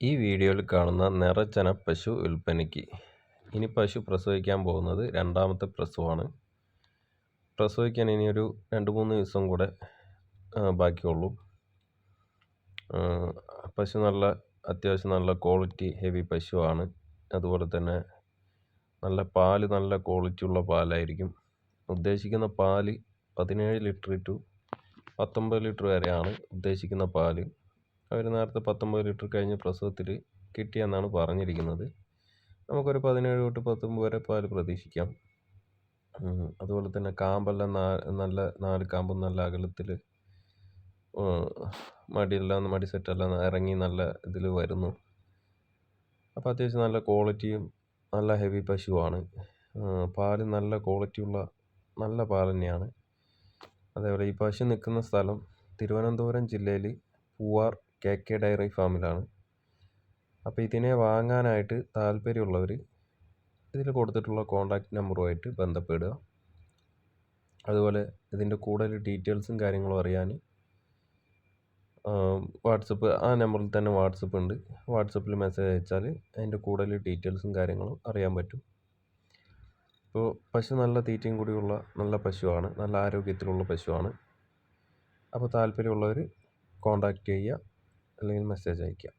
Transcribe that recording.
ഈ വീഡിയോയിൽ കാണുന്ന നിറച്ചന പശു വിൽപ്പനയ്ക്ക്. ഇനി പശു പ്രസവിക്കാൻ പോകുന്നത് രണ്ടാമത്തെ പ്രസവമാണ്. പ്രസവിക്കാൻ ഇനി ഒരു രണ്ട് മൂന്ന് ദിവസം കൂടെ ബാക്കിയുള്ളൂ. പശു നല്ല അത്യാവശ്യം നല്ല ക്വാളിറ്റി ഹെവി പശുവാണ്. അതുപോലെ തന്നെ നല്ല പാൽ നല്ല ക്വാളിറ്റി ഉള്ള പാലായിരിക്കും. ഉദ്ദേശിക്കുന്ന പാൽ പതിനേഴ് ലിറ്റർ ടു പത്തൊമ്പത് ലിറ്റർ വരെയാണ് ഉദ്ദേശിക്കുന്ന പാൽ. അവർ നേരത്തെ പത്തൊമ്പത് ലിറ്റർ കഴിഞ്ഞ പ്രസവത്തിൽ കിട്ടിയെന്നാണ് പറഞ്ഞിരിക്കുന്നത്. നമുക്കൊരു പതിനേഴ് തൊട്ട് പത്തൊമ്പത് വരെ പാൽ പ്രതീക്ഷിക്കാം. അതുപോലെ തന്നെ കാമ്പെല്ലാം നല്ല നാല് കാമ്പും നല്ല അകലത്തിൽ മടിയെല്ലാം മടി സെറ്റെല്ലാം ഇറങ്ങി നല്ല ഇതിൽ വരുന്നു. അപ്പോൾ അത്യാവശ്യം നല്ല ക്വാളിറ്റിയും നല്ല ഹെവി പശുവാണ്. പാൽ നല്ല ക്വാളിറ്റിയുള്ള നല്ല പാൽ തന്നെയാണ്. അതേപോലെ ഈ പശു നിൽക്കുന്ന സ്ഥലം തിരുവനന്തപുരം ജില്ലയിൽ പൂവാർ കെ കെ ഡയറി ഫാമിലാണ്. അപ്പോൾ ഇതിനെ വാങ്ങാനായിട്ട് താല്പര്യമുള്ളവർ ഇതിൽ കൊടുത്തിട്ടുള്ള കോൺടാക്റ്റ് നമ്പറുമായിട്ട് ബന്ധപ്പെടുക. അതുപോലെ ഇതിന്റെ കൂടുതൽ ഡീറ്റെയിൽസും കാര്യങ്ങളും അറിയാൻ വാട്സപ്പ് ആ നമ്പറിൽ തന്നെ വാട്സപ്പ് ഉണ്ട്. വാട്സപ്പിൽ മെസ്സേജ് അയച്ചാൽ അതിന്റെ കൂടുതൽ ഡീറ്റെയിൽസും കാര്യങ്ങളും അറിയാൻ പറ്റും. ഇപ്പോൾ പശു നല്ല തീറ്റയും കൂടിയുള്ള നല്ല പശുവാണ്. നല്ല ആരോഗ്യത്തിലുള്ള പശുവാണ്. അപ്പോൾ താല്പര്യമുള്ളവർ കോൺടാക്റ്റ് ചെയ്യുക. അല്ലെങ്കിൽ മെസ്സേജ് അയയ്ക്കുക